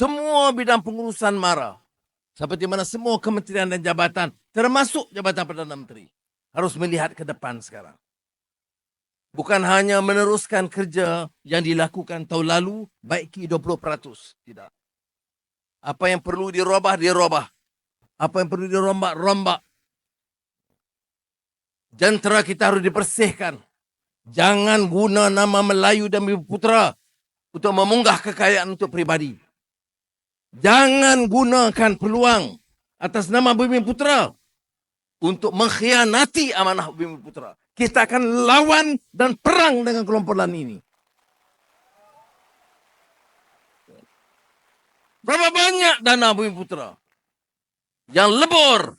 semua bidang pengurusan MARA. Seperti mana semua kementerian dan jabatan, termasuk Jabatan Perdana Menteri, harus melihat ke depan sekarang. Bukan hanya meneruskan kerja yang dilakukan tahun lalu, baiki 20%. Tidak. Apa yang perlu dirubah, dirubah. Apa yang perlu dirombak, rombak. Jentera kita harus dibersihkan. Jangan guna nama Melayu dan Bumi Putra untuk memunggah kekayaan untuk pribadi. Jangan gunakan peluang atas nama Bumi Putra untuk mengkhianati amanah Bumi Putra. Kita akan lawan dan perang dengan kelompok lain ini. Berapa banyak dana Bumi Putra yang lebur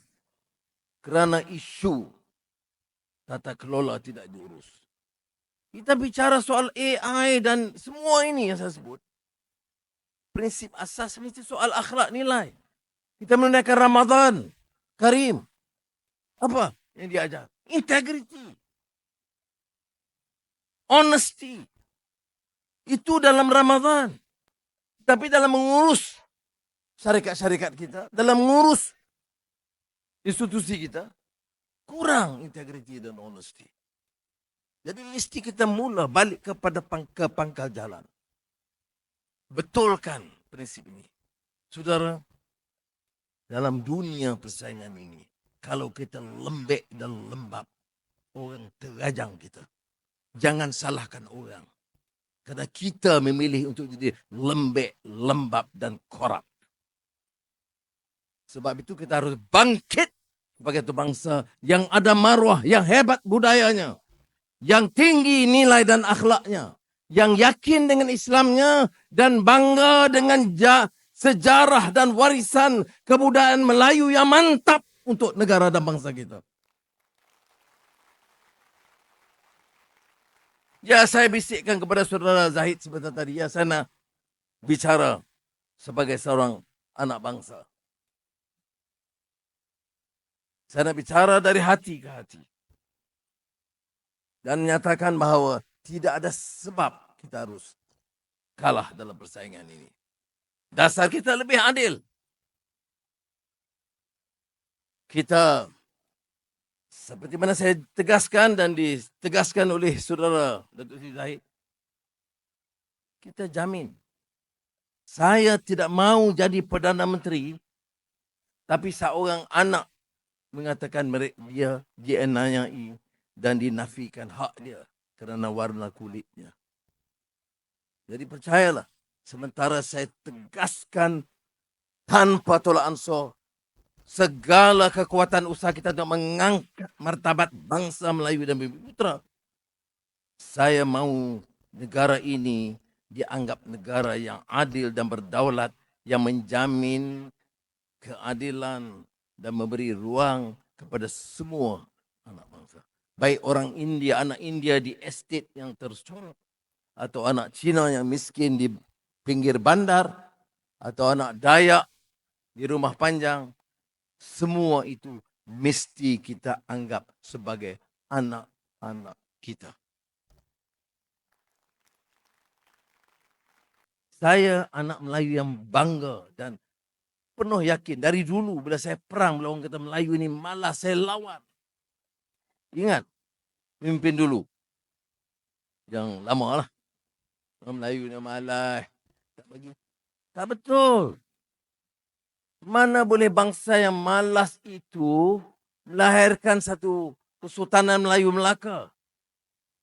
kerana isu tata kelola tidak diurus. Kita bicara soal AI dan semua ini yang saya sebut. Prinsip asas mesti soal akhlak nilai. Kita menunaikan Ramadan. Karim. Apa yang diajar? Integrity. Honesty. Itu dalam Ramadan. Tapi dalam mengurus syarikat-syarikat kita, dalam mengurus institusi kita, kurang integriti dan honesty. Jadi mesti kita mula balik kepada pang, ke pangkal jalan. Betulkan prinsip ini. Saudara, dalam dunia persaingan ini, kalau kita lembek dan lembab, orang terajang kita. Jangan salahkan orang. Kerana kita memilih untuk jadi lembek, lembab dan korup. Sebab itu kita harus bangkit sebagai satu bangsa yang ada maruah, yang hebat budayanya, yang tinggi nilai dan akhlaknya, yang yakin dengan Islamnya dan bangga dengan ja, sejarah dan warisan kebudayaan Melayu yang mantap untuk negara dan bangsa kita. Ya, saya bisikkan kepada saudara Zahid sebentar tadi. Ya, saya nak bicara sebagai seorang anak bangsa. Saya nak bicara dari hati ke hati. Dan menyatakan bahawa tidak ada sebab kita harus kalah dalam persaingan ini. Dasar kita lebih adil. Kita seperti mana saya tegaskan dan ditegaskan oleh saudara Datuk Sri Zahid. Kita jamin. Saya tidak mau jadi Perdana Menteri tapi seorang anak mengatakan dia dianiayai dan dinafikan hak dia kerana warna kulitnya. Jadi percayalah, sementara saya tegaskan tanpa tolak ansur segala kekuatan usaha kita untuk mengangkat martabat bangsa Melayu dan Bumi Putra. Saya mau negara ini dianggap negara yang adil dan berdaulat yang menjamin keadilan dan memberi ruang kepada semua anak bangsa. Baik orang India, anak India di estate yang tercorok. Atau anak Cina yang miskin di pinggir bandar. Atau anak Dayak di rumah panjang. Semua itu mesti kita anggap sebagai anak-anak kita. Saya anak Melayu yang bangga dan penuh yakin dari dulu bila saya perang bila orang kata Melayu ini malas saya lawan. Ingat pimpin dulu. Yang lama lah. Orang Melayu ni malas. Tak bagi. Tak betul. Mana boleh bangsa yang malas itu melahirkan satu kesultanan Melayu Melaka.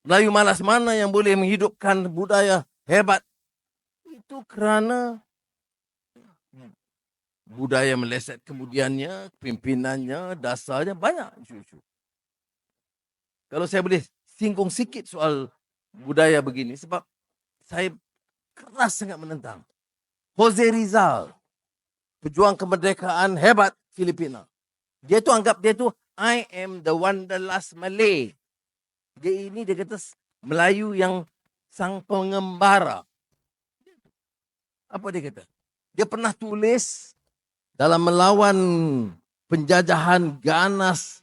Melayu malas mana yang boleh menghidupkan budaya hebat. Itu kerana budaya meleset kemudiannya, pimpinannya, dasarnya banyak isu-isu. Kalau saya boleh singgung sikit soal budaya begini sebab saya keras sangat menentang. Jose Rizal, pejuang kemerdekaan hebat Filipina. Dia tu anggap dia tu I am the wanderlust Malay. Dia ini dia kata Melayu yang sang pengembara. Apa dia kata? Dia pernah tulis dalam melawan penjajahan ganas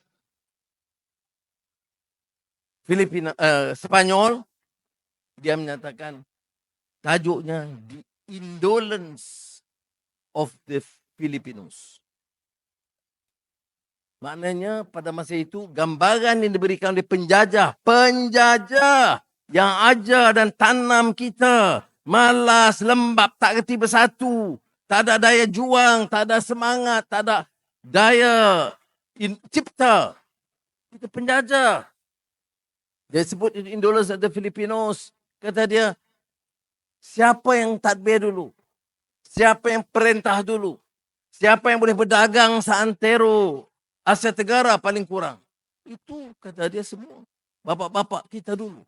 Filipina uh, Spanyol dia menyatakan tajuknya the indolence of the Filipinos. Maknanya pada masa itu gambaran yang diberikan oleh penjajah, penjajah yang ajar dan tanam kita malas, lembab, tak kerti bersatu, tak ada daya juang, tak ada semangat, tak ada daya in, cipta. Itu penjajah. Dia sebut Indolence of the Filipinos. Kata dia, siapa yang tadbir dulu? Siapa yang perintah dulu? Siapa yang boleh berdagang seantero Asia Tenggara paling kurang? Itu kata dia semua. Bapak-bapak kita dulu.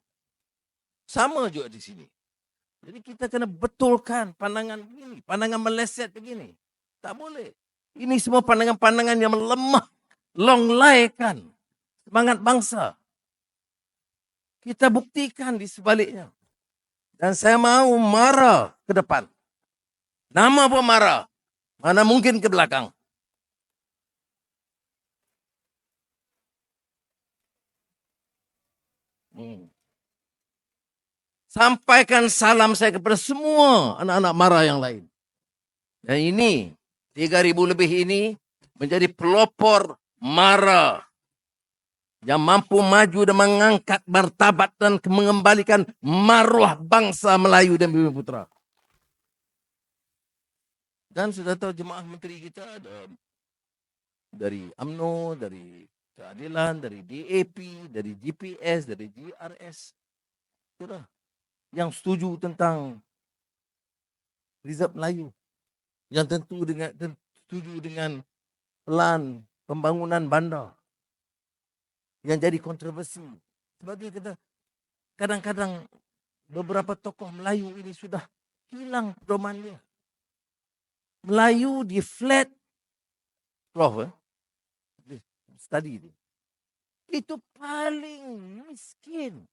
Sama juga di sini. Jadi kita kena betulkan pandangan begini. Pandangan meleset begini. Tak boleh. Ini semua pandangan-pandangan yang melemah. Long kan semangat bangsa. Kita buktikan di sebaliknya. Dan saya mau marah ke depan. Nama pun marah. Mana mungkin ke belakang. Hmm. Sampaikan salam saya kepada semua anak-anak marah yang lain. Dan ini, 3.000 lebih ini menjadi pelopor marah yang mampu maju dan mengangkat martabat dan mengembalikan maruah bangsa Melayu dan Bumi Putra. Dan sudah tahu jemaah menteri kita ada dari AMNO, dari keadilan, dari DAP, dari GPS, dari GRS. Sudah. Yang setuju tentang Rizab Melayu. Yang tentu dengan setuju dengan plan pembangunan bandar. Yang jadi kontroversi. Sebagai kata, kadang-kadang beberapa tokoh Melayu ini sudah hilang pedoman dia. Melayu di flat Prof. Eh? Study itu. Itu paling miskin.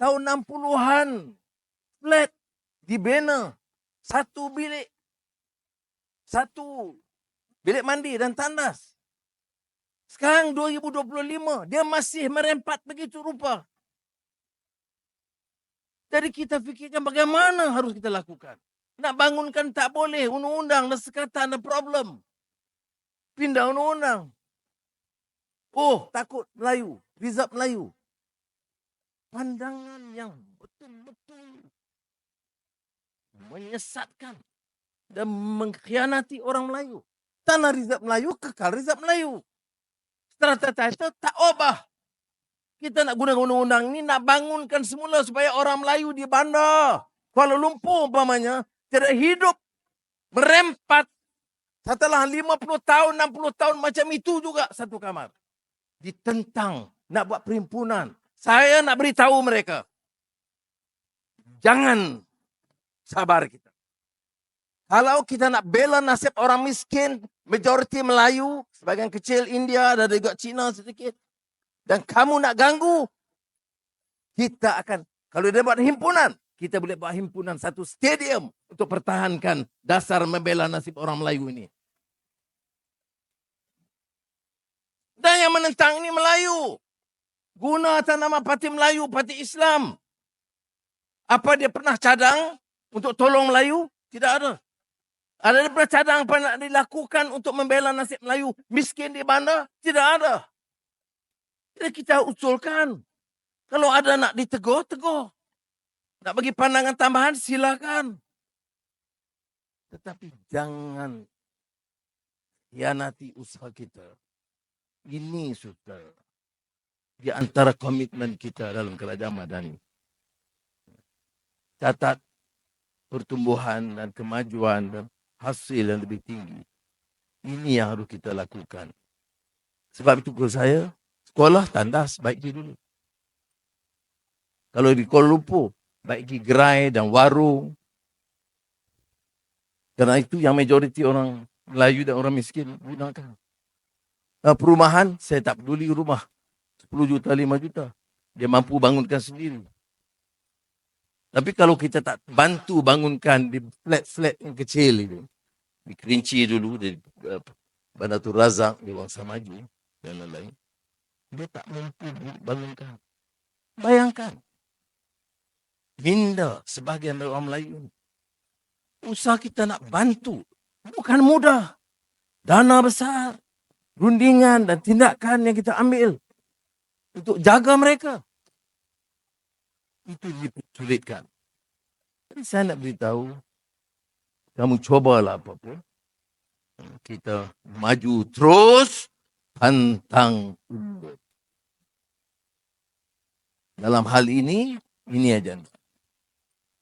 Tahun 60-an. Flat. Dibina. Satu bilik. Satu bilik mandi dan tandas. Sekarang 2025. Dia masih merempat begitu rupa. Jadi kita fikirkan bagaimana harus kita lakukan. Nak bangunkan tak boleh. Undang-undang dan sekatan ada problem. Pindah undang-undang. Oh, takut Melayu. Rizab Melayu. Pandangan yang betul-betul menyesatkan dan mengkhianati orang Melayu. Tanah Rizab Melayu, kekal Rizab Melayu. Strata itu tak obah. Kita nak guna undang-undang ini, nak bangunkan semula supaya orang Melayu di bandar. Kuala Lumpur umpamanya, tidak hidup merempat setelah 50 tahun, 60 tahun macam itu juga satu kamar. Ditentang nak buat perhimpunan. Saya nak beritahu mereka. Jangan sabar kita. Kalau kita nak bela nasib orang miskin, majoriti Melayu, sebagian kecil India, ada juga Cina sedikit. Dan kamu nak ganggu, kita akan, kalau dia buat himpunan, kita boleh buat himpunan satu stadium untuk pertahankan dasar membela nasib orang Melayu ini. Dan yang menentang ini Melayu. Guna atas nama parti Melayu, parti Islam. Apa dia pernah cadang untuk tolong Melayu? Tidak ada. Ada cadang apa nak dilakukan untuk membela nasib Melayu miskin di bandar? Tidak ada. Jadi kita usulkan. Kalau ada nak ditegur, tegur. Nak bagi pandangan tambahan silakan. Tetapi jangan hianati usaha kita. Ini sudah di antara komitmen kita dalam kerajaan madani. Catat pertumbuhan dan kemajuan dan hasil yang lebih tinggi. Ini yang harus kita lakukan. Sebab itu kalau saya, sekolah tandas baik dulu. Kalau di Kuala Lumpur, baiki gerai dan warung. Karena itu yang majoriti orang Melayu dan orang miskin gunakan. Uh, perumahan, saya tak peduli rumah. 10 juta, 5 juta. Dia mampu bangunkan sendiri. Tapi kalau kita tak bantu bangunkan di flat-flat yang kecil itu. Di Kerinci dulu, di uh, Bandar Razak, di Wangsa Maju dan lain-lain. Dia tak mampu bangunkan. Bayangkan minda sebahagian orang Melayu. Usaha kita nak bantu Bukan mudah. Dana besar, rundingan dan tindakan yang kita ambil untuk jaga mereka. Itu dipersulitkan. Jadi saya nak beritahu, kamu cobalah apapun. Kita maju terus pantang undur. Dalam hal ini, ini agenda.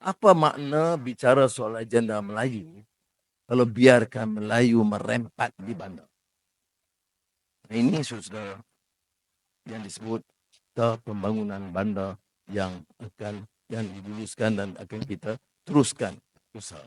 Apa makna bicara soal agenda Melayu kalau biarkan Melayu merempat di bandar? Ini saudara yang disebut pembangunan bandar yang akan yang diluluskan dan akan kita teruskan usaha.